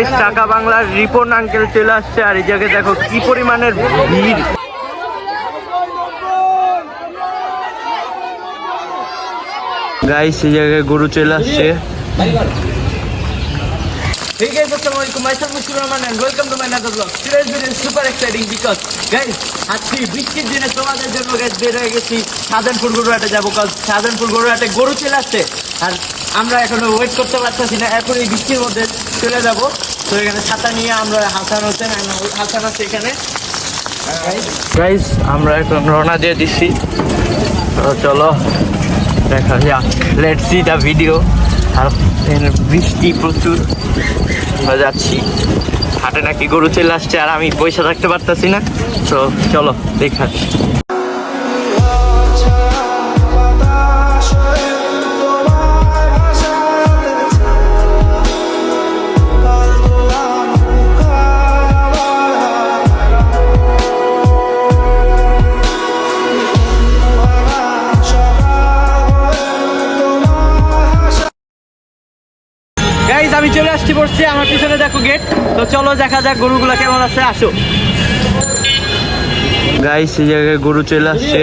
Guys টাকা বাংলার Ripon uncle চলে আসছে আর এই জায়গায় দেখো কি পরিমাণের ভিড় গাইস এই জায়গায় গরু চলে আসছে Hey guys, Assalamualaikum. Myself Mushur Rahman and welcome to my another vlog. Today's video is super exciting because guys, আজকে বৃষ্টির দিনে তোমাদের জন্য guys বের হয়ে গেছি গরুহাটে যাব কারণ সাধনপুর গরুহাটে গরু চলে আসছে আর আমরা এখনও ওয়েট করতে পারতেছি না, এখন এই বৃষ্টির মধ্যে চলে যাব। তো এখানে ছাতা নিয়ে আমরা হাসান and হাসান আছে এখানে। গাইস আমরা এখন রওনা দিয়ে দিচ্ছি। চলো, দেখা যাক। লেটস সি দ্য ভিডিও আর বৃষ্টি প্রচুর। আমরা যাচ্ছি। হাটে নাকি গরু চলে আসছে আর আমি পয়সা থাকতে পারতাছি না। তো চলো, দেখা আসছি পড়ছি আমার পিছনে দেখো গেট তো চলো দেখা যাক গরুগুলো কেমন আছে আসো। গাই সেই জায়গায় গরু চলে আসছে।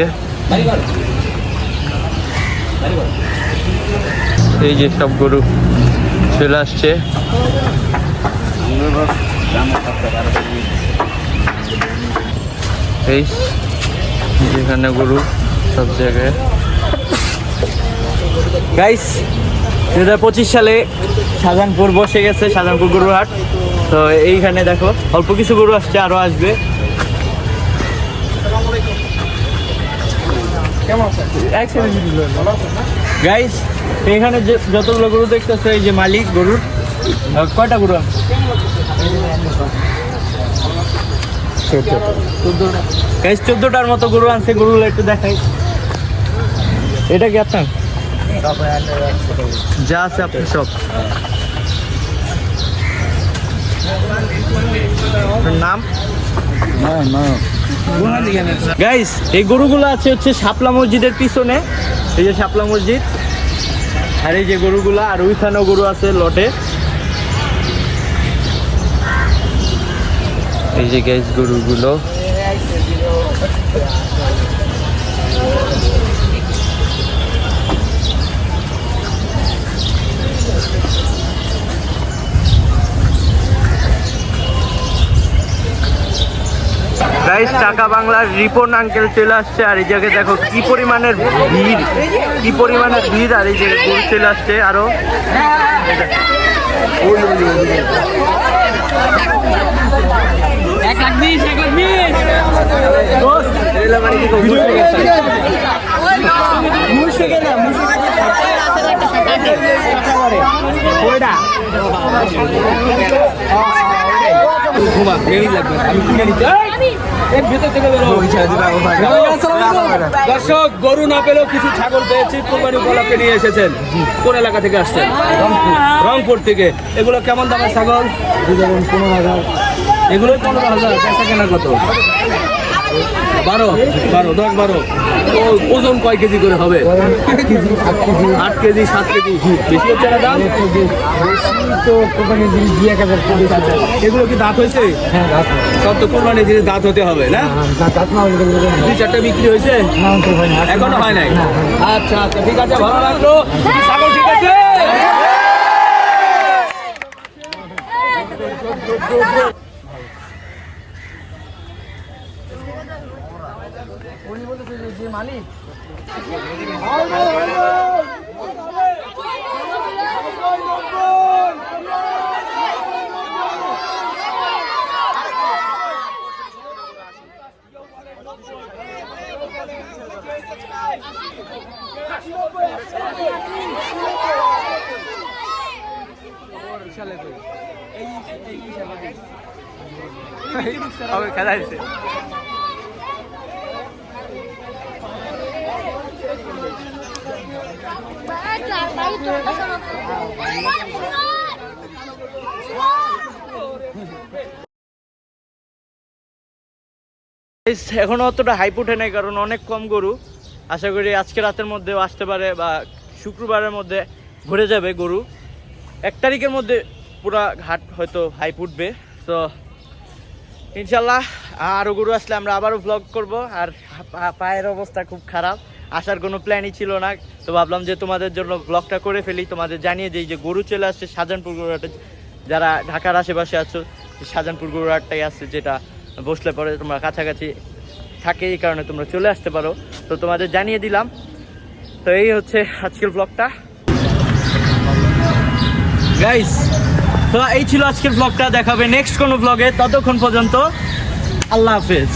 এই যে সব গরু চলে আসছে। এই যেখানে গরু সব জায়গায়। গাইস দু হাজার পঁচিশ সালে শাহজাহানপুর বসে গেছে শাহজাহানপুর গরুর হাট। তো এইখানে দেখো, অল্প কিছু গরু আসছে, আরও আসবে। গাইস এখানে যে যতগুলো গরু দেখতেছে, এই যে মালিক গরুর কয়টা গরু আছে? গাইস চোদ্দটার মতো গরু আনছে, গরুগুলো একটু দেখাই। এটা কি আপনার? যা আছে আপনি সব। নাম? গাইস এই গরুগুলো আছে হচ্ছে শাপলা মসজিদের পিছনে। এই যে শাপলা মসজিদ। আর এই যে গরুগুলা, আর ওইখানেও গরু আছে লটে। এই যে গ্যাস গরুগুলো। গাইস টাকা বাংলার রিপন আঙ্কেল চলে আসছে, আর এই জায়গায় দেখো কি পরিমাণের ভিড়, কি পরিমাণের ভিড়, আর এই জায়গায় চলে আসছে আরও। দর্শক, গরু না পেলেও কিছু ছাগল পেয়েছি, কোরবানি উপলক্ষে নিয়ে এসেছেন। কোন এলাকা থেকে আসছেন? রংপুর থেকে। এগুলো কেমন দামের ছাগল? এগুলো পনেরো হাজার। কেনা কত? বারো বারো, দশ, বারো। তো ওজন কয় কেজি করে হবে? আট কেজি, সাত কেজি। বেশি হচ্ছে না দাম? এগুলো কি দাঁত হয়েছে? সব তো কোরবানি জিনিস দাঁত হতে হবে, না? দুই, চারটা বিক্রি হয়েছে? এখনও হয় নাই? আচ্ছা আচ্ছা ঠিক আছে, ভালো লাগল। ছাগল ঠিক আছে? হবে খেলা দিচ্ছে Guys, এখনও অতটা হাইপ উঠে নাই, কারণ অনেক কম গরু। আশা করি আজকে রাতের মধ্যে আসতে পারে বা শুক্রবারের মধ্যে ঘুরে যাবে গরু। এক তারিখের মধ্যে পুরা ঘাট হয়তো হাইপ উঠবে। তো ইনশাল্লাহ আরও গরু আসলে আমরা আবারও ব্লগ করব, আর পায়ের অবস্থা খুব খারাপ। আসার কোনো প্ল্যানই ছিল না। তো ভাবলাম যে তোমাদের জন্য ব্লগটা করে ফেলি, তোমাদের জানিয়ে দিই যে গরু চলে আসছে শাহজাহানপুর গরুহাটে যারা ঢাকার আশেপাশে আছো শাহজাহানপুর গরুহাটটাই আসছে যেটা বসলে পরে তোমরা কাছাকাছি থাকে, এই কারণে তোমরা চলে আসতে পারো। তো তোমাদের জানিয়ে দিলাম। তো এই হচ্ছে আজকের ব্লগটা গাইস তো এই ছিল আজকের ব্লগটা দেখাবে নেক্সট কোনো ব্লগে ততক্ষণ পর্যন্ত আল্লাহ হাফেজ।